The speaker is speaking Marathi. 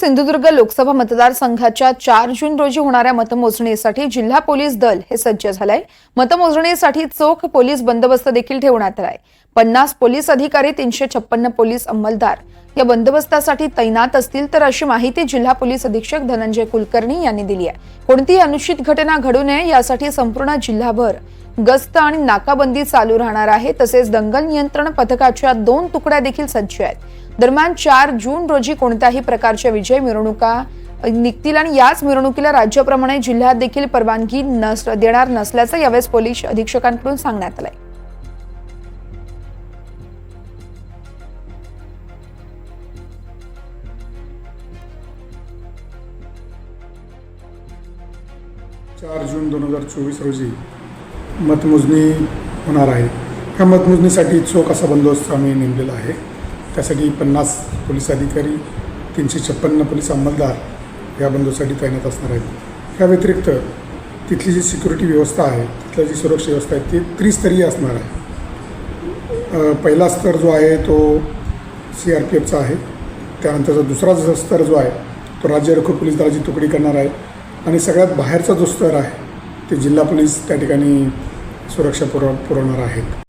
सिंधुदुर्ग लोकसभा मतदारसंघाच्या चार जून रोजी होणाऱ्या मतमोजणीसाठी जिल्हा पोलीस दल हे सज्ज झालंय. मतमोजणीसाठी चोख पोलीस बंदोबस्त देखील ठेवण्यात आलाय. पन्नास पोलीस अधिकारी तीनशे छप्पन्न पोलीस अंमलदार. या बंदोबस्तासाठी तैनात असतील तर अशी माहिती जिल्हा पोलीस अधीक्षक धनंजय कुलकर्णी यांनी दिली आहे. कोणतीही अनुचित घटना घडू नये यासाठी संपूर्ण जिल्हाभर गस्त आणि नाकाबंदी चालू राहणार आहे. तसेच दंगल नियंत्रण पथकाच्या दोन तुकड्या देखील सज्ज आहेत. दरम्यान चार जून रोजी कोणत्याही प्रकारच्या विजय मिरवणुका निघतील आणि याच मिरवणुकीला राज्याप्रमाणे जिल्ह्यात देखील परवानगी नस देणार नसल्याचं यावेळेस पोलीस अधीक्षकांकडून सांगण्यात आलंय. चार जून दोन हजार चोवीस रोजी मतमोजणी होणार आहे. ह्या मतमोजणीसाठी चोख असा बंदोबस्त आम्ही नेमलेला आहे. त्यासाठी पन्नास पोलीस अधिकारी तीनशे छप्पन्न पोलीस अंमलदार या बंदोबस्तासाठी तैनात असणार आहेत. या व्यतिरिक्त तिथली जी सिक्युरिटी व्यवस्था आहे तिथल्या जी सुरक्षा व्यवस्था आहे ती त्रिस्तरीय असणार आहे. पहिला स्तर जो आहे तो सी आर पी एफचा आहे. त्यानंतरचा दुसरा जो स्तर जो आहे तो राज्य राखीव पोलीस दलाची तुकडी करणार आहे. आणि सगळ्यात बाहेरचा जो स्तर आहे ते जिल्हा पोलीस त्या ठिकाणी सुरक्षा पुरव पुरवणार आहेत.